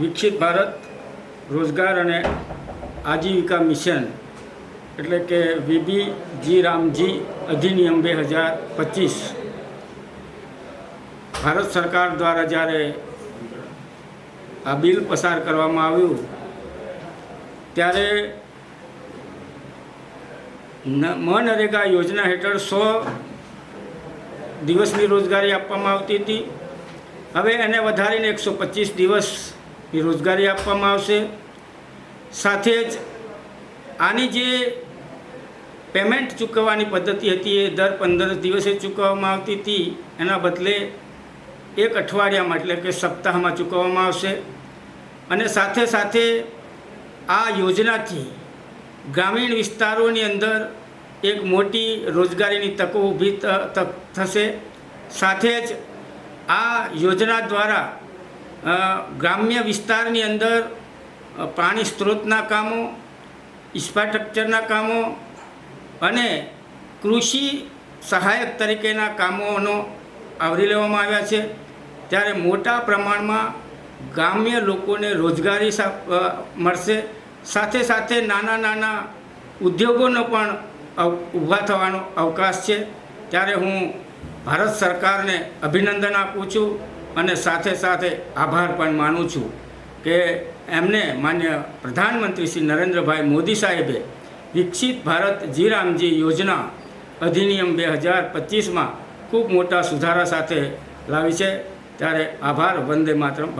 વિકસિત ભારત, રોજગાર અને આજીવિકા મિશન એટલે કે વીબી જી રામજી અધિનિયમ બે હજાર પચીસ. ભારત સરકાર દ્વારા જ્યારે આ બિલ પસાર કરવામાં આવ્યું, ત્યારે મનરેગા યોજના હેઠળ સો દિવસની રોજગારી આપવામાં આવતી હતી. હવે એને વધારીને એકસો પચીસ દિવસની રોજગારી આપવામાં આવશે. સાથે જ આની જે પેમેન્ટ ચૂકવવાની પદ્ધતિ હતી એ દર પંદર દિવસે ચૂકવવામાં આવતી હતી. એના બદલે એક અઠવાડિયામાં એટલે કે સપ્તાહમાં ચૂકવવામાં આવશે. અને સાથે સાથે આ યોજનાથી ગ્રામીણ વિસ્તારોની અંદર એક મોટી રોજગારીની તકો ઊભી થશે. સાથે જ આ યોજના દ્વારા ગ્રામ્ય વિસ્તારની અંદર પાણી સ્ત્રોતના કામો, ઇન્ફ્રાસ્ટ્રક્ચરના કામો અને કૃષિ સહાયક તરીકેના કામોનો આવરી લેવામાં આવ્યા છે. ત્યારે મોટા પ્રમાણમાં ગ્રામ્ય લોકોને રોજગારી મળશે. સાથે સાથે નાના નાના ઉદ્યોગોનો પણ ઊભા થવાનો અવકાશ છે. ત્યારે હું ભારત સરકારને અભિનંદન આપું છું. અને સાથે સાથે આભાર પણ માનું છું કે એમને માન્ય પ્રધાનમંત્રી શ્રી નરેન્દ્રભાઈ મોદી સાહેબે વિકસિત ભારત જી રામજી યોજના અધિનિયમ બે હજાર પચીસમાં ખૂબ મોટા સુધારા સાથે લાવી છે. ત્યારે આભાર વંદે માતરમ.